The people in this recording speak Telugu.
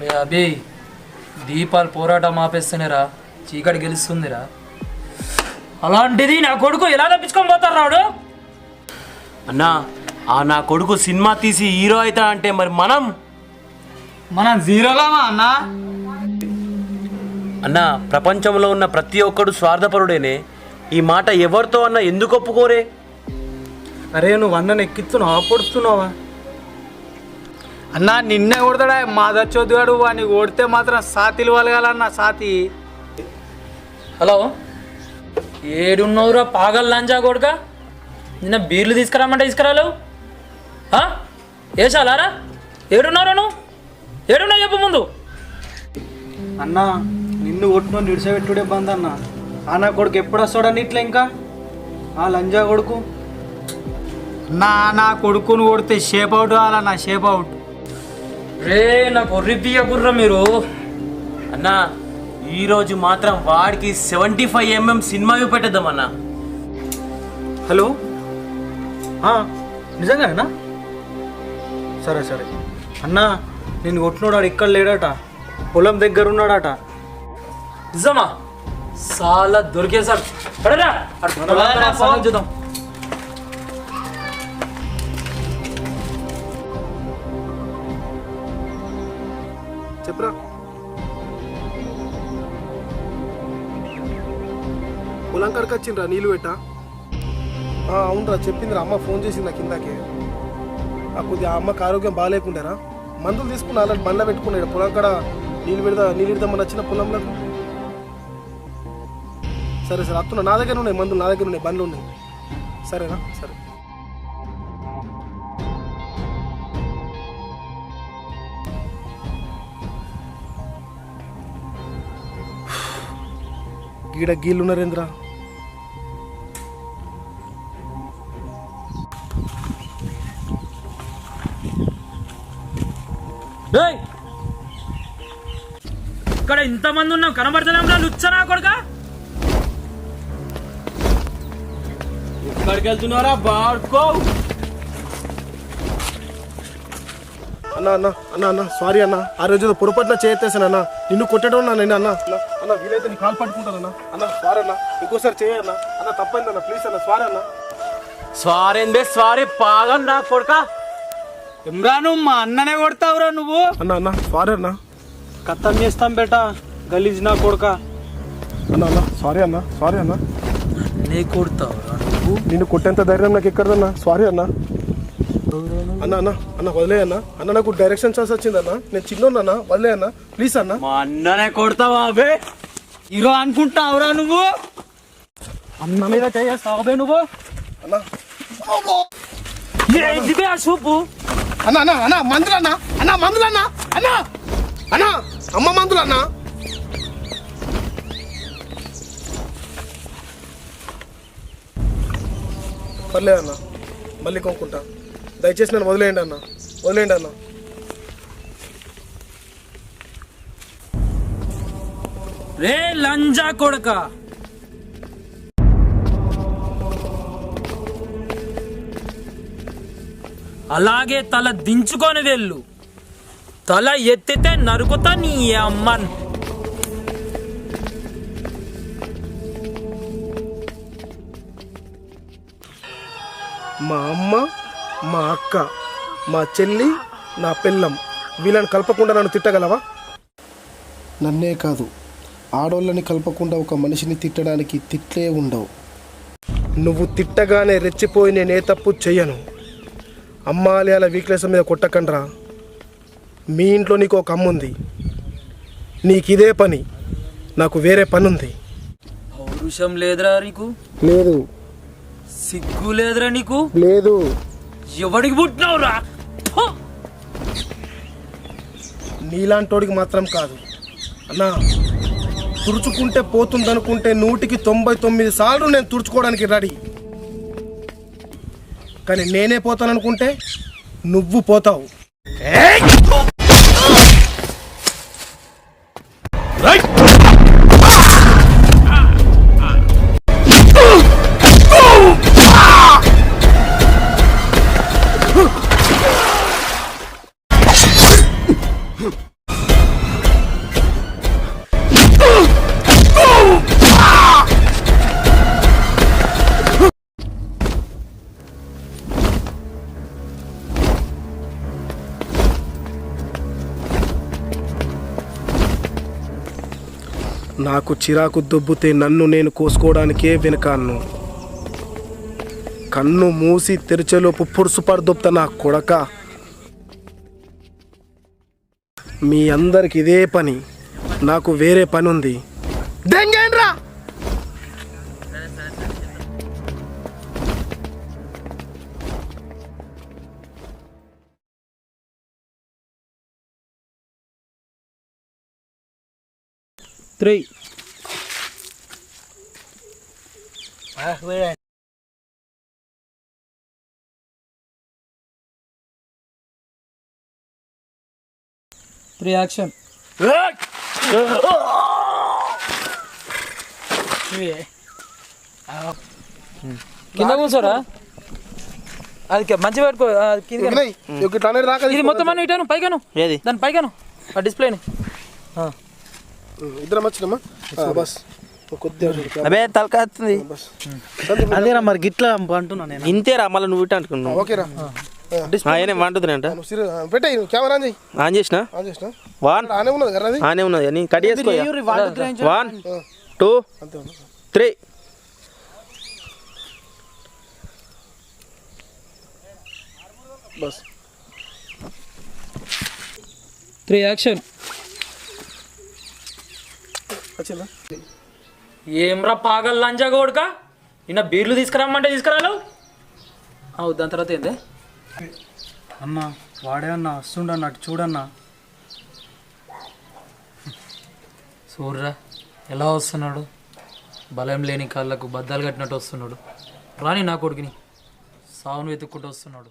రే అభి దీపాలు పోరాటం ఆపేస్తేనేరా చీకటి గెలుస్తుందిరా. అలాంటిది నా కొడుకు ఎలా తప్పించుకొని పోతారు రాడు? అన్నా ఆ నా కొడుకు సినిమా తీసి హీరో అవుతా అంటే మరి మనం? మనం జీరోలామా అన్న? అన్నా ప్రపంచంలో ఉన్న ప్రతి ఒక్కడు స్వార్థపరుడేనే. ఈ మాట ఎవరితో అన్నా ఎందుకు ఒప్పుకోరే? అరే నువ్వు అన్నను ఎక్కిస్తున్నావా పొడుతున్నావా అన్న నిన్నే కొడతాడా? మా దచ్చొద్దుగాడు వాడిని కొడితే మాత్రం సాతిలు వలగాలన్న సాతి. హలో? ఏడున్నవురా పాగల్ లంజా కొడుక? నిన్న బీర్లు తీసుకురామంటే తీసుకురాలేవు ఆ? ఏసాలారా ఏడున్నారా నువ్వు? ఏడున్నావు చెప్పు ముందు. అన్న నిన్ను కొట్టును నిడిసబెట్టుడే బంద్ అన్న. ఆ నా కొడుకు ఎప్పుడు వస్తాడని ఇట్లా ఇంకా? ఆ లంజా కొడుకు? నా నా కొడుకును కొడితే షేప్ అవుట్ కావాలన్న షేప్ అవుట్. రే నాకు ఒర్రిపియ గుర్ర మీరు. అన్నా ఈ రోజు మాత్రం వాడికి సెవెంటీ ఫైవ్ ఎంఎం సినిమా పెట్టేద్దాం అన్నా. హలో? నిజంగానేనా? సరే సరే. అన్నా నేను కొట్టినోడు ఇక్కడ లేడట. పొలం దగ్గర ఉన్నాడట. నిజమా? చాలా పొలాల సంగతి చూద్దాం. పొలం కాడికి వచ్చిండ్రా నీళ్ళు పెట్ట. అవునరా చెప్పిందిరా అమ్మ ఫోన్ చేసింది నాకు ఇందాకే ఆ కొద్దిగా అమ్మకి ఆరోగ్యం బాగాలేకుండారా మందులు తీసుకుని అలాంటి బండ్ల పెట్టుకున్నాడు పొలం కాడ నీళ్ళు పెడదా నీళ్ళు పెడదామని వచ్చిన పొలంలో సరే సరే అత్తున్నా నా దగ్గర ఉన్నాయి మందులు నా దగ్గర ఉన్నాయి బండ్లు ఉన్నాయి. సరేనా? సరే. గీడ గీళ్ళు ఇక్కడ ఇంతమంది ఉన్నాం కనబడతలేం లుచ్చనా కొడుక! ఎక్కడికి వెళ్తున్నారా బాడుకో అన్న అన్న అన్న అన్న సారీ అన్న. ఆ రోజు ఏదో పొరపాటున చేయొత్తేసాను అన్న. నిన్ను కొట్టడం నా నేను అన్న. అన్న, అన్న వీలైతే నీ కాలు పట్టుకుంటాను అన్న. అన్న సారీ అన్న. ఇంకోసారి చేయన్న అన్న. తప్పైంది అన్న ప్లీజ్ అన్న సారీ అన్న. స్వారేందే స్వారీ పాగం నా కొడుకా. ఇమ్రాను మా అన్ననే కొడతావురా నువ్వు? అన్న అన్న సారీ అన్న. కత్తం చేస్తాం బేటా గలీజ్ నా కొడుక. అన్న అన్న సారీ అన్న సారీ అన్న. నీ కొడతావు నువ్వు? నిన్ను కొట్టేంత ధైర్యం నాకు ఎక్కడదన్న? సారీ అన్న. అన్న అన్న అన్న వదిలే అన్న. అన్న నాకు డైరెక్షన్ ఛాన్స్ వచ్చింది అన్న. నేను చిన్నోన్న వదిలే అన్న. ప్లీజ్ అన్న. మా అన్ననే కొడతావా అబే హీరో అనుకుంటావురా నువ్వు? అన్న మీద చేస్తావు నువ్వు? అన్న. సూపు? అన్న అన్న అన్న మందులు అన్న అన్న మందులు అన్న అన్న అన్న అమ్మ మందులు అన్న పర్లేదు అన్న మళ్ళీ కొనుక్కుంటా. దయచేసి నన్ను వదిలేయండి అన్న వదిలేయండి అన్న. రే లంజా కొడక. అలాగే తల దించుకొని వెళ్ళు. తల ఎత్తితే నరుకుతా నీ అమ్మన్. మా అమ్మ మా అక్క మా చెల్లి నా పెళ్ళం. వీళ్ళని కలపకుండా నన్ను తిట్టగలవా? నన్నే కాదు ఆడోళ్ళని కలపకుండా ఒక మనిషిని తిట్టడానికి తిట్లే ఉండవు. నువ్వు తిట్టగానే రెచ్చిపోయి నేను ఏ తప్పు చెయ్యను. అమ్మాలయాల వీక్నెస్ మీద కొట్టకండ్రా. మీ ఇంట్లో నీకు ఒక అమ్మ ఉంది నీకు ఇదే పని. నాకు వేరే పని ఉంది పౌరుషం లేదురా నీకు? లేదు. సిగ్గు లేదురా నీకు? లేదు. ఎవడికి పుట్టినావురా! నీలాంటోడికి మాత్రం కాదు. అన్నా తుడుచుకుంటే పోతుందనుకుంటే నూటికి తొంభై తొమ్మిది సార్లు నేను తుడుచుకోవడానికి రెడీ. కానీ నేనే పోతాననుకుంటే నువ్వు పోతావు. నాకు చిరాకు దొబ్బుతే నన్ను నేను కోసుకోవడానికే వెనకాన్ను. కన్ను మూసి తెరిచేలోపు పురుసు పడదొప్త నా కొడక. మీ అందరికి ఇదే పని. నాకు వేరే పని ఉంది దెంగేండ్రా! త్రీ. Three action. కింద కూర్చోరా. అది మంచిగా పెట్టుకో ఇది మొత్తం అను ఇటాను పైకాను ఏది? దాని పైకాను ఆ డిస్ప్లేని ఇద్దరం వచ్చినమ్మా బస్. అదేరా మరి గిట్లా అంటున్నా నేను. ఇంతేరా మళ్ళీ నువ్వు ఇట్ట అంటున్నావు ఓకేరా. ఆయన వండుతున్నాయంట పెట్టాయి కెమెరా ఆన్ చేయి. ఆన్ చేసిన? ఆన్ చేసిన? వన్. ఆనే ఉన్నది కదా అది? ఆనే ఉన్నది అని కట్ చేసుకో one two. Three. Bus. Three action. వచ్చిందా? ఏమ్రా పాగల్ లంజా కొడుక నిన్న బీర్లు తీసుకురమ్మంటే తీసుకురాలు? అవు దాని తర్వాత ఏంది? అన్న వాడే అన్న వస్తుండన్న అటు చూడన్నా? చూడరా ఎలా వస్తున్నాడు? బలం లేని కాళ్ళకు బద్దాలు కట్టినట్టు వస్తున్నాడు. రాని నా కొడుకుని సావును వెతుక్కుంటూ వస్తున్నాడు.